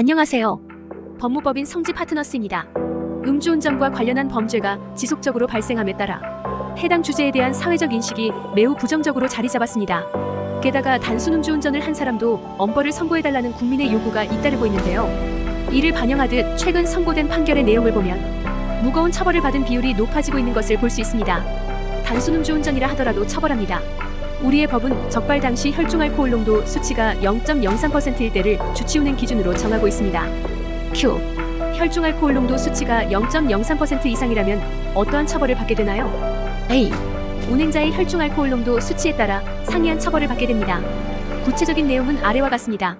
안녕하세요. 법무법인 성지 파트너스입니다. 음주운전과 관련한 범죄가 지속적으로 발생함에 따라 해당 주제에 대한 사회적 인식이 매우 부정적으로 자리 잡았습니다. 게다가 단순 음주운전을 한 사람도 엄벌을 선고해달라는 국민의 요구가 잇따르고 있는데요. 이를 반영하듯 최근 선고된 판결의 내용을 보면 무거운 처벌을 받은 비율이 높아지고 있는 것을 볼 수 있습니다. 단순 음주운전이라 하더라도 처벌합니다. 우리의 법은 적발 당시 혈중 알코올 농도 수치가 0.03%일 때를 주치운행 기준으로 정하고 있습니다. Q. 혈중 알코올 농도 수치가 0.03% 이상이라면 어떠한 처벌을 받게 되나요? A. 운행자의 혈중 알코올 농도 수치에 따라 상이한 처벌을 받게 됩니다. 구체적인 내용은 아래와 같습니다.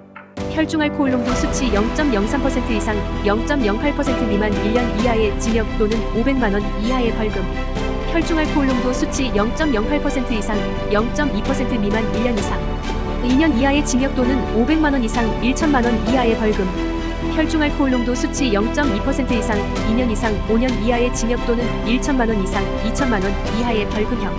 혈중 알코올 농도 수치 0.03% 이상 0.08% 미만 1년 이하의 징역 또는 500만 원 이하의 벌금. 혈중 알코올 농도 수치 0.08% 이상 0.2% 미만 1년 이상. 2년 이하의 징역 또는 500만 원 이상 1천만 원 이하의 벌금. 혈중 알코올 농도 수치 0.2% 이상 2년 이상 5년 이하의 징역 또는 1천만 원 이상 2천만 원 이하의 벌금형.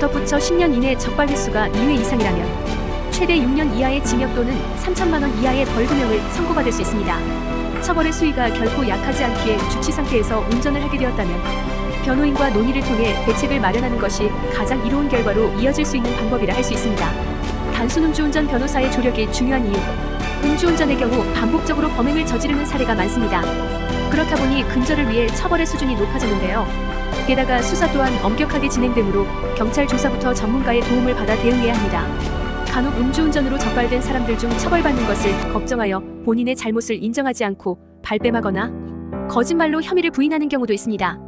덧붙여 10년 이내 적발 횟수가 2회 이상이라면 최대 6년 이하의 징역 또는 3천만 원 이하의 벌금형을 선고받을 수 있습니다. 처벌의 수위가 결코 약하지 않기에 주치 상태에서 운전을 하게 되었다면 변호인과 논의를 통해 대책을 마련하는 것이 가장 이로운 결과로 이어질 수 있는 방법이라 할 수 있습니다. 단순 음주운전 변호사의 조력이 중요한 이유. 음주운전의 경우 반복적으로 범행을 저지르는 사례가 많습니다. 그렇다 보니 근절을 위해 처벌의 수준이 높아졌는데요. 게다가 수사 또한 엄격하게 진행되므로 경찰 조사부터 전문가의 도움을 받아 대응해야 합니다. 간혹 음주운전으로 적발된 사람들 중 처벌받는 것을 걱정하여 본인의 잘못을 인정하지 않고 발뺌하거나 거짓말로 혐의를 부인하는 경우도 있습니다.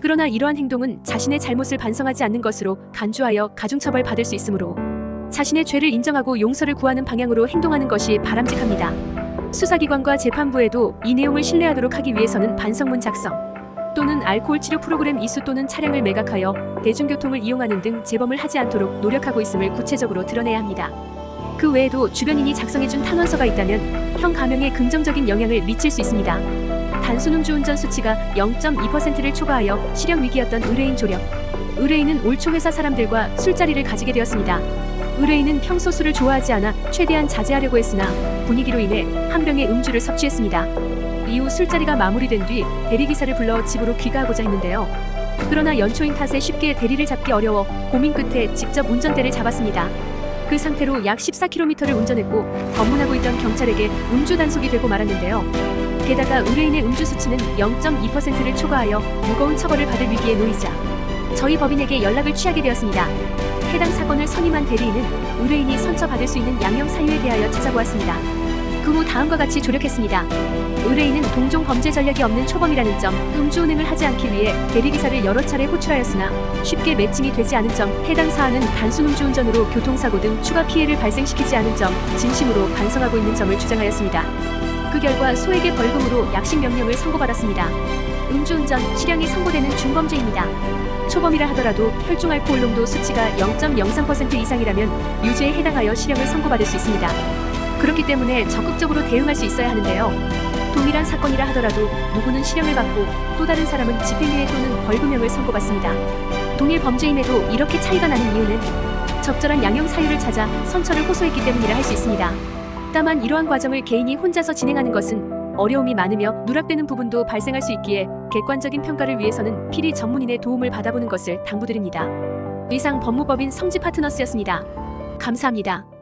그러나 이러한 행동은 자신의 잘못을 반성하지 않는 것으로 간주하여 가중처벌 받을 수 있으므로 자신의 죄를 인정하고 용서를 구하는 방향으로 행동하는 것이 바람직합니다. 수사기관과 재판부에도 이 내용을 신뢰하도록 하기 위해서는 반성문 작성 또는 알코올 치료 프로그램 이수 또는 차량을 매각하여 대중교통을 이용하는 등 재범을 하지 않도록 노력하고 있음을 구체적으로 드러내야 합니다. 그 외에도 주변인이 작성해준 탄원서가 있다면 형 감형에 긍정적인 영향을 미칠 수 있습니다. 단순 음주운전 수치가 0.2%를 초과하여 실형 위기였던 의뢰인 조력. 의뢰인은 올초 회사 사람들과 술자리를 가지게 되었습니다. 의뢰인은 평소 술을 좋아하지 않아 최대한 자제하려고 했으나 분위기로 인해 한 병의 음주를 섭취했습니다. 이후 술자리가 마무리된 뒤 대리기사를 불러 집으로 귀가하고자 했는데요. 그러나 연초인 탓에 쉽게 대리를 잡기 어려워 고민 끝에 직접 운전대를 잡았습니다. 그 상태로 약 14km를 운전했고 검문하고 있던 경찰에게 음주 단속이 되고 말았는데요. 게다가 의뢰인의 음주 수치는 0.2%를 초과하여 무거운 처벌을 받을 위기에 놓이자 저희 법인에게 연락을 취하게 되었습니다. 해당 사건을 선임한 대리인은 의뢰인이 선처받을 수 있는 양형 사유에 대하여 찾아보았습니다. 그 후 다음과 같이 조력했습니다. 의뢰인은 동종 범죄 전력이 없는 초범이라는 점, 음주운행을 하지 않기 위해 대리기사를 여러 차례 호출하였으나 쉽게 매칭이 되지 않은 점, 해당 사안은 단순 음주운전으로 교통사고 등 추가 피해를 발생시키지 않은 점, 진심으로 반성하고 있는 점을 주장하였습니다. 그 결과 소액의 벌금으로 약식 명령을 선고받았습니다. 음주운전, 실형이 선고되는 중범죄입니다. 초범이라 하더라도 혈중 알코올 농도 수치가 0.03% 이상이라면 유죄에 해당하여 실형을 선고받을 수 있습니다. 그렇기 때문에 적극적으로 대응할 수 있어야 하는데요. 동일한 사건이라 하더라도 누구는 실형을 받고 또 다른 사람은 집행유예 또는 벌금형을 선고받습니다. 동일 범죄임에도 이렇게 차이가 나는 이유는 적절한 양형 사유를 찾아 선처를 호소했기 때문이라 할 수 있습니다. 다만 이러한 과정을 개인이 혼자서 진행하는 것은 어려움이 많으며 누락되는 부분도 발생할 수 있기에 객관적인 평가를 위해서는 필히 전문인의 도움을 받아보는 것을 당부드립니다. 이상 법무법인 성지 파트너스였습니다. 감사합니다.